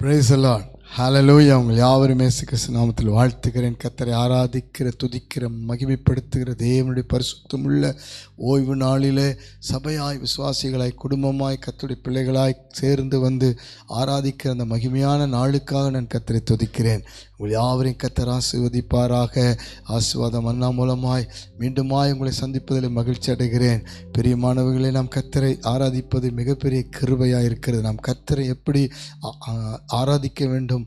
Praise the Lord. ஹalleluya உங்கள் யாவரும் இயேசு கிறிஸ்து நாமத்தில் வாழ்த்துகிறேன். கத்தரை ஆராதிக்கிற துதிக்கிற மகிமைப்படுத்துகிற தேவனுடைய பரிசுத்தமுள்ள ஓய்வு நாளிலே சபையாய் விசுவாசிகளாய் குடும்பமாய் கத்துடைய பிள்ளைகளாய் சேர்ந்து வந்து ஆராதிக்கிற அந்த மகிமையான நாளுக்காக நான் கத்தரை துதிக்கிறேன். உங்கள் யாவரையும் கத்தர் ஆசிர்வதிப்பாராக. ஆசிர்வாதம் அண்ணா மூலமாய் மீண்டுமாய் உங்களை சந்திப்பதில் மகிழ்ச்சி அடைகிறேன். பிரியமானவர்களை நாம் கத்தரை ஆராதிப்பது மிகப்பெரிய கிருபையாக இருக்கிறது. நாம் கத்தரை எப்படி ஆராதிக்க வேண்டும்?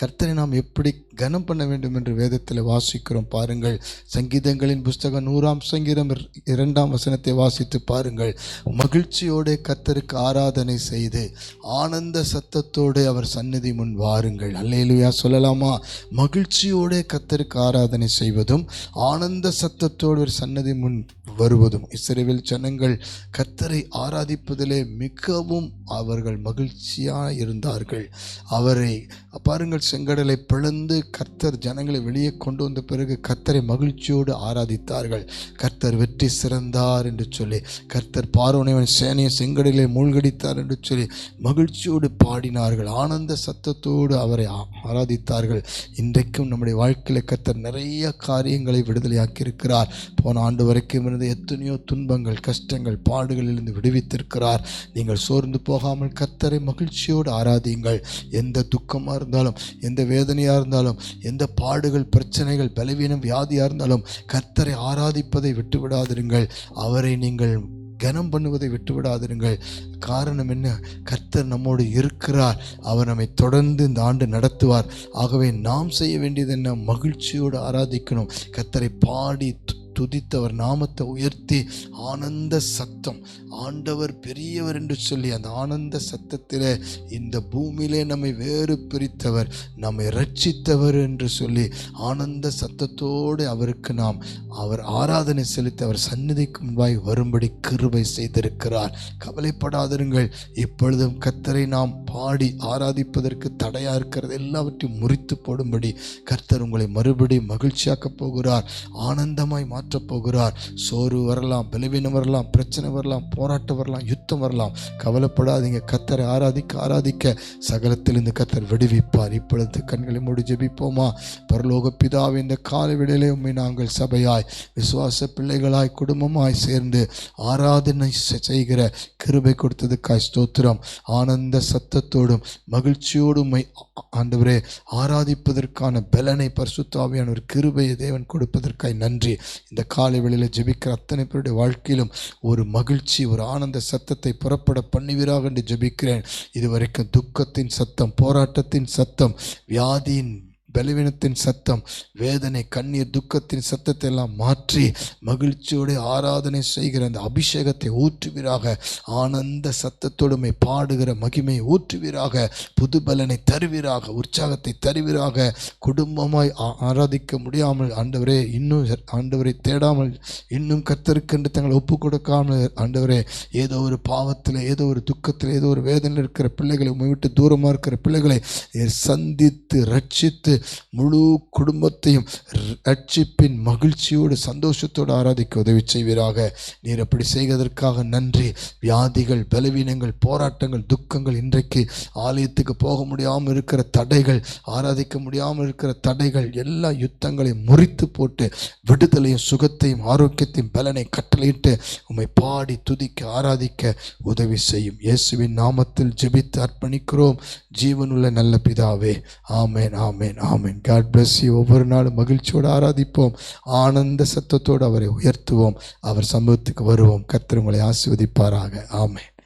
கர்த்தரை நாம் எப்படி கனம் பண்ண வேண்டும் என்று வேதத்தில் வாசிக்கிறோம். பாருங்கள். சங்கீதங்களின் புஸ்தகம் நூறாம் சங்கீதம் இர- இரண்டாம் வசனத்தை வாசித்து பாருங்கள். மகிழ்ச்சியோடு கர்த்தருக்கு ஆராதனை செய்து ஆனந்த சத்தத்தோடு அவர் சந்நிதி முன் வாருங்கள். அல்லையிலுயா சொல்லலாமா? மகிழ்ச்சியோடு கர்த்தருக்கு ஆராதனை செய்வதும் ஆனந்த சத்தத்தோடு ஒரு சன்னதி முன் வருவதும். இஸ்ரவேல் ஜனங்கள் கர்த்தரை ஆராதிப்பதிலே மிகவும் அவர்கள் மகிழ்ச்சியாக இருந்தார்கள். அவரை பாருங்கள் செங்கடலை பிளந்து கர்த்தர் ஜனங்களை வெளியே கொண்டு வந்த பிறகு கர்த்தரை மகிழ்ச்சியோடு ஆராதித்தார்கள். கர்த்தர் வெற்றி சிறந்தார் என்று சொல்லி கர்த்தர் பார்வனைவன் சேனையை செங்கடலை மூழ்கடித்தார் என்று சொல்லி மகிழ்ச்சியோடு பாடினார்கள். ஆனந்த சத்தத்தோடு அவரை ஆராதித்தார்கள். இன்றைக்கும் நம்முடைய வாழ்க்கையில் கர்த்தர் நிறைய காரியங்களை விடுதலையாக்கியிருக்கிறார். போன ஆண்டு வரைக்கும் இருந்த எத்தனையோ துன்பங்கள் கஷ்டங்கள் பாடுகளிலிருந்து விடுவித்திருக்கிறார். நீங்கள் சோர்ந்து போகாமல் கர்த்தரை மகிழ்ச்சியோடு ஆராதியுங்கள். எந்த துக்கமாக இருந்தாலும் எந்த வேதனையாக இருந்தாலும் எந்த பாடுகள் பிரச்சனைகள் பலவீனம் வியாதியாக இருந்தாலும் கர்த்தரை ஆராதிப்பதை விட்டுவிடாதிருங்கள். அவரை நீங்கள் கனம் பண்ணுவதை விட்டுவிடாதிருங்கள். காரணம் என்ன? கர்த்தர் நம்மோடு இருக்கிறார். அவர் நம்மை தொடர்ந்து இந்த ஆண்டு நடத்துவார். ஆகவே நாம் செய்ய வேண்டியது என்ன? மகிழ்ச்சியோடு ஆராதிக்கணும். கர்த்தரை பாடி துதித்து அவர் நாமத்தை உயர்த்தி ஆனந்த சத்தம். ஆண்டவர் பெரியவர் என்று சொல்லி அந்த ஆனந்த சத்தத்தில் இந்த பூமியிலே நம்மை வேறு பிரித்தவர் நம்மை ரட்சித்தவர் என்று சொல்லி ஆனந்த சத்தத்தோடு அவருக்கு நாம் அவர் ஆராதனை செலுத்தி அவர் சந்நிதிக்கு முன்பாய் வரும்படி கிருபை செய்திருக்கிறார். கவலைப்படாதிருங்கள். இப்பொழுதும் கர்த்தரை நாம் பாடி ஆராதிப்பதற்கு தடையாக இருக்கிறது. எல்லாவற்றையும் முறித்து போடும்படி கர்த்தர் உங்களை மறுபடி மகிழ்ச்சியாக்கப் போகிறார். ஆனந்தமாய் மாற்றப் போகிறார். சோறு வரலாம் பலவீனம் வரலாம் பிரச்சனை வரலாம் போராட்டம் வரலாம் யுத்தம் வரலாம். கவலைப்படாதீங்க. கத்தரை ஆராதிக்க ஆராதிக்க. சகலத்திலிருந்து கத்தர் விடுவிப்பார். இப்பொழுது கண்களை மூடி ஜெபிப்போமா? பரலோக பிதாவை இந்த கால விடலே உண்மை நாங்கள் சபையாய் விசுவாச பிள்ளைகளாய் குடும்பமாய் சேர்ந்து ஆராதனை செ- செய்கிற கிருபை கொடுத்ததுக்காய் ஸ்தோத்திரம். ஆனந்த சத்தத்தோடும் மகிழ்ச்சியோடும் ஆண்டவரே ஆராதிப்பதற்கான பலனை பரிசுத்தாவியான ஒரு கிருபையை தேவன் கொடுப்பதற்காய் நன்றி. இந்த காலை வேளையில் ஜெபிக்கிற அத்தனை பேருடைய வாழ்க்கையிலும் ஒரு மகிழ்ச்சி ஒரு ஆனந்த சத்தத்தை புறப்பட பண்ணுவீராக என்று ஜெபிக்கிறேன். இதுவரைக்கும் துக்கத்தின் சத்தம் போராட்டத்தின் சத்தம் வியாதியின் பலவீனத்தின் சத்தம் வேதனை கண்ணீர் துக்கத்தின் சத்தத்தை எல்லாம் மாற்றி மகிழ்ச்சியோடு ஆராதனை செய்கிற அந்த அபிஷேகத்தை ஊற்றுவீராக. ஆனந்த சத்தத்தோடுமை பாடுகிற மகிமையை ஊற்றுவீராக. புது பலனை தருவீராக உற்சாகத்தை தருவீராக. குடும்பமாய் ஆ- ஆராதிக்க முடியாமல் ஆண்டவரே இன்னும் ஆண்டவரை தேடாமல் இன்னும் கத்தருக்கென்று தங்களை ஒப்பு கொடுக்காமல் ஆண்டவரே ஏதோ ஒரு பாவத்தில் ஏதோ ஒரு துக்கத்தில் ஏதோ ஒரு வேதனையில் இருக்கிற பிள்ளைகளை உண்மை விட்டு தூரமாக இருக்கிற பிள்ளைகளை சந்தித்து ரட்சித்து முழு குடும்பத்தையும் ரட்சிப்பின் மகிழ்ச்சியோடு சந்தோஷத்தோடு ஆராதிக்க உதவி செய்வீராக. நீர் அப்படி செய்வதற்காக நன்றி. வியாதிகள் பலவீனங்கள் போராட்டங்கள் துக்கங்கள் இன்றைக்கு ஆலயத்துக்கு போக முடியாமல் இருக்கிற தடைகள் ஆராதிக்க முடியாமல் இருக்கிற தடைகள் எல்லா யுத்தங்களையும் முறித்து போட்டு விடுதலையும் சுகத்தையும் ஆரோக்கியத்தையும் பலனை கட்டளையிட்டு உம்மை பாடி துதிக்க ஆராதிக்க உதவி செய்யும். இயேசுவின் நாமத்தில் ஜெபித்து அர்ப்பணிக்கிறோம். ஜீவனுள்ள நல்ல பிதாவே. ஆமேன் ஆமேன் ஆமீன். காட் பிளஸ் யூ ஒவ்வொரு நாளும் மகிழ்ச்சியோடு ஆராதிப்போம். ஆனந்த சத்தத்தோடு அவரை உயர்த்துவோம். அவர் சமூகத்துக்கு வருவோம். கர்த்தர் உங்களை ஆசீர்வதிப்பாராக. ஆமேன்.